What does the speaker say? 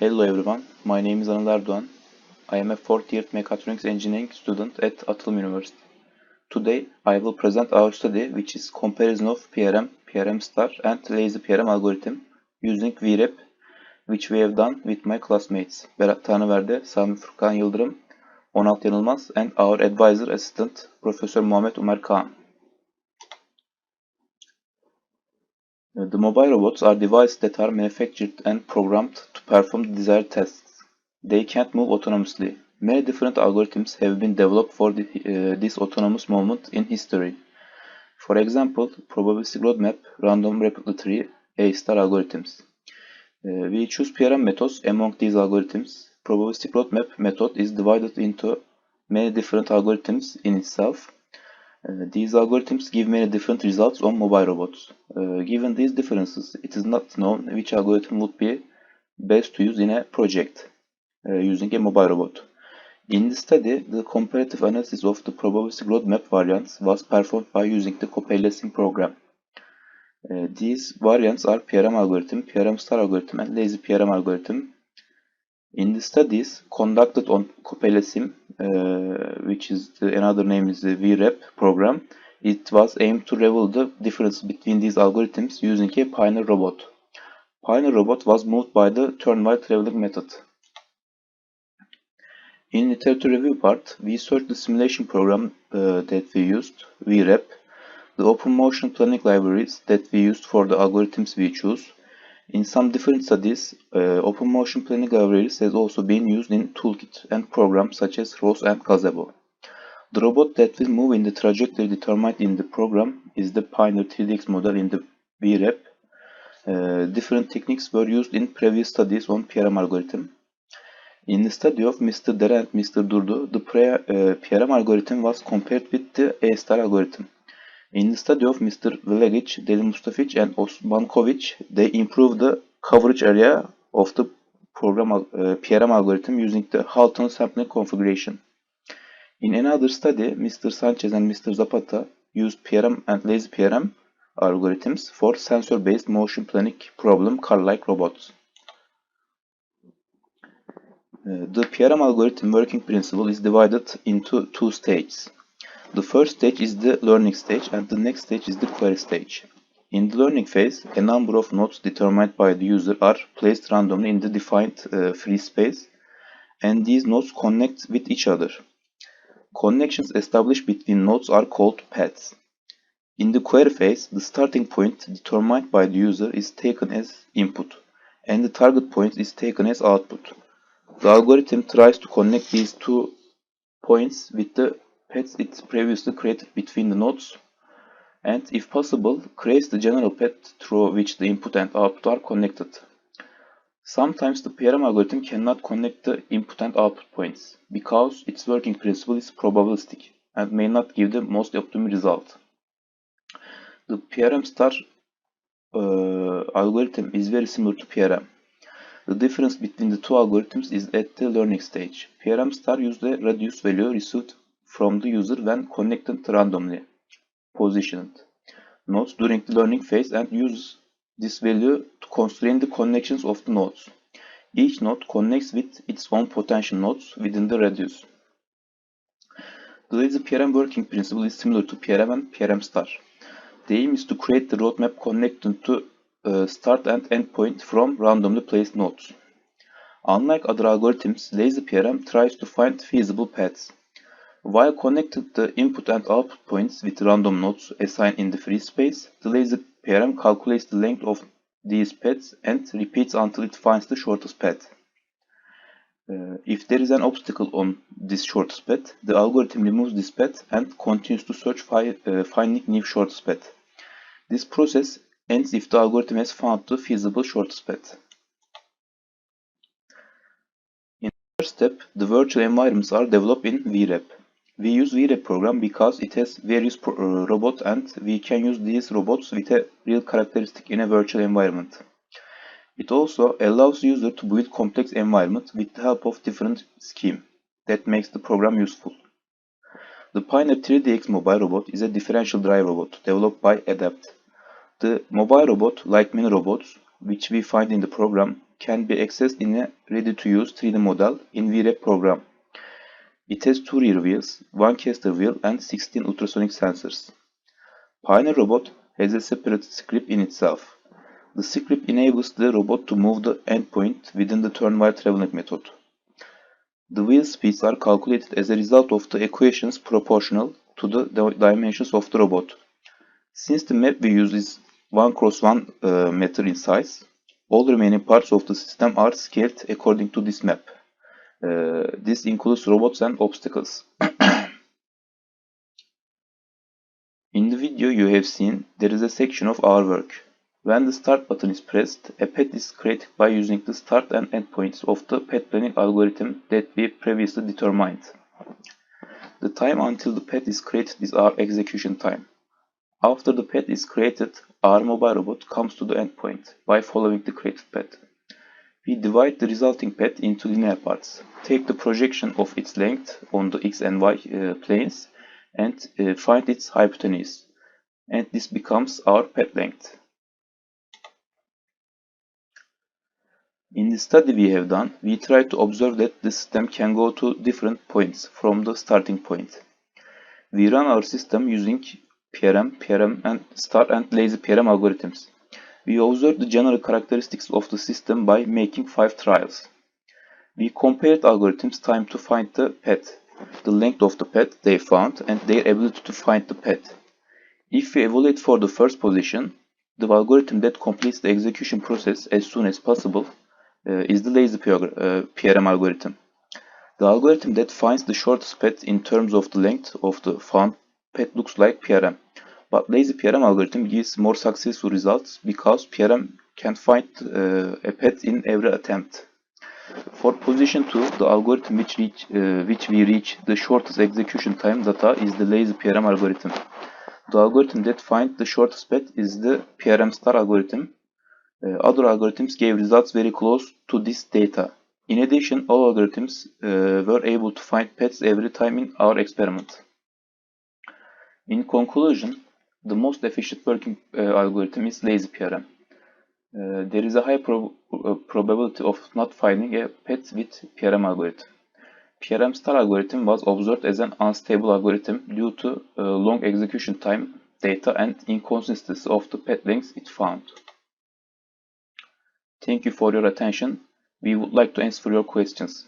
Hello everyone, my name is Anıl Erdoğan. I am a fourth year mechatronics engineering student at Atılım University. Today I will present our study which is comparison of PRM, PRM star and lazy PRM algorithm using VREP which we have done with my classmates Berat Tanrıverde, Sami Furkan Yıldırım, Onat Yanılmaz and our advisor assistant Professor Muhammed Umar Kağan. The mobile robots are devices that are manufactured and programmed to perform the desired tasks. They can't move autonomously. Many different algorithms have been developed for the, uh, this autonomous movement in history. For example, probabilistic roadmap, random repeated tree, A-star algorithms. Uh, we choose PRM methods among these algorithms. Probabilistic roadmap method is divided into many different algorithms in itself. Uh, these algorithms give many different results on mobile robots. Uh, given these differences, it is not known which algorithm would be best to use in a project uh, using a mobile robot. In the study, the comparative analysis of the probabilistic roadmap variants was performed by using the Copylessing program. Uh, these variants are PRM algorithm, PRM star algorithm, and lazy PRM algorithm. In the studies conducted on Copylessing, uh, which is the, another name is the VREP program, it was aimed to reveal the difference between these algorithms using a Pioneer robot. Pioneer robot was moved by the turnwide traveling method. In the literature review part, we searched the simulation program uh, that we used, VREP, the open motion planning libraries that we used for the algorithms we choose. In some different studies, uh, open motion planning libraries has also been used in toolkit and programs such as ROS and Gazebo. The robot that will move in the trajectory determined in the program is the Pioneer 3DX model in the VREP. Uh, different techniques were used in previous studies on PRM algorithm. In the study of Mr. Dere and Mr. Durdu, the pre, uh, PRM algorithm was compared with the A-star algorithm. In the study of Mr. Velegic, Deli Mustafic and Osmankovic, they improved the coverage area of the program uh, PRM algorithm using the Halton sampling configuration. In another study, Mr. Sanchez and Mr. Zapata used PRM and lazy PRM algorithms for sensor-based motion planning problem car-like robots. Uh, the PRM algorithm working principle is divided into two stages. The first stage is the learning stage and the next stage is the query stage. In the learning phase, a number of nodes determined by the user are placed randomly in the defined uh, free space and these nodes connect with each other. Connections established between nodes are called paths. In the query phase, the starting point determined by the user is taken as input and the target point is taken as output. The algorithm tries to connect these two points with the paths it previously created between the nodes and, if possible, creates the general path through which the input and output are connected. Sometimes the PRM algorithm cannot connect the input and output points because its working principle is probabilistic and may not give the most optimal result. The PRM star uh, algorithm is very similar to PRM. The difference between the two algorithms is at the learning stage. PRM star uses the radius value received from the user when connected randomly positioned nodes during the learning phase and uses this value to constrain the connections of the nodes. Each node connects with its own potential nodes within the radius. The lazy PRM working principle is similar to PRM and PRM star. The aim is to create the roadmap connecting to uh, start and end point from randomly placed nodes. Unlike other algorithms, lazy PRM tries to find feasible paths. While connecting the input and output points with random nodes assigned in the free space, the lazy PRM calculates the length of these paths and repeats until it finds the shortest path. Uh, if there is an obstacle on this shortest path, the algorithm removes this path and continues to search fi uh, finding new shortest path. This process ends if the algorithm has found the feasible shortest path. In the first step, the virtual environments are developed in VREP. We use VREP program because it has various uh, robots and we can use these robots with a real characteristic in a virtual environment. It also allows user to build complex environment with the help of different scheme that makes the program useful. The Pioneer 3DX mobile robot is a differential drive robot developed by ADAPT. The mobile robot, like many robots, which we find in the program, can be accessed in a ready-to-use 3D model in VREP program. It has two rear wheels, one caster wheel and 16 ultrasonic sensors. Pioneer robot has a separate script in itself. The script enables the robot to move the endpoint within the turnwise traveling method. The wheel speeds are calculated as a result of the equations proportional to the dimensions of the robot. Since the map we use is 1 cross 1 uh, meter in size, all remaining parts of the system are scaled according to this map. Uh, this includes robots and obstacles. In the video you have seen, there is a section of our work. When the start button is pressed, a path is created by using the start and end points of the path planning algorithm that we previously determined. The time until the path is created is our execution time. After the path is created, our mobile robot comes to the endpoint by following the created path. We divide the resulting path into linear parts, take the projection of its length on the x and y uh, planes, and uh, find its hypotenuse, and this becomes our path length. In the study we have done, we try to observe that the system can go to different points from the starting point. We run our system using PRM, PRM and star and lazy PRM algorithms. We observed the general characteristics of the system by making five trials. We compared algorithms' time to find the path, the length of the path they found, and their ability to find the path. If we evaluate for the first position, the algorithm that completes the execution process as soon as possible uh, is the lazy PRM uh, algorithm. The algorithm that finds the shortest path in terms of the length of the found path looks like PRM. But lazy PRM algorithm gives more successful results because PRM can find uh, a path in every attempt. For position 2, the algorithm which, reach, uh, which we reach the shortest execution time data is the lazy PRM algorithm. The algorithm that finds the shortest path is the PRM star algorithm uh, other algorithms gave results very close to this data. In addition, all algorithms uh, were able to find paths every time in our experiment. In conclusion, the most efficient working uh, algorithm is lazy PRM. Uh, there is a high prob uh, probability of not finding a path with PRM algorithm. PRM star algorithm was observed as an unstable algorithm due to uh, long execution time data and inconsistency of the path lengths it found. Thank you for your attention. We would like to answer your questions.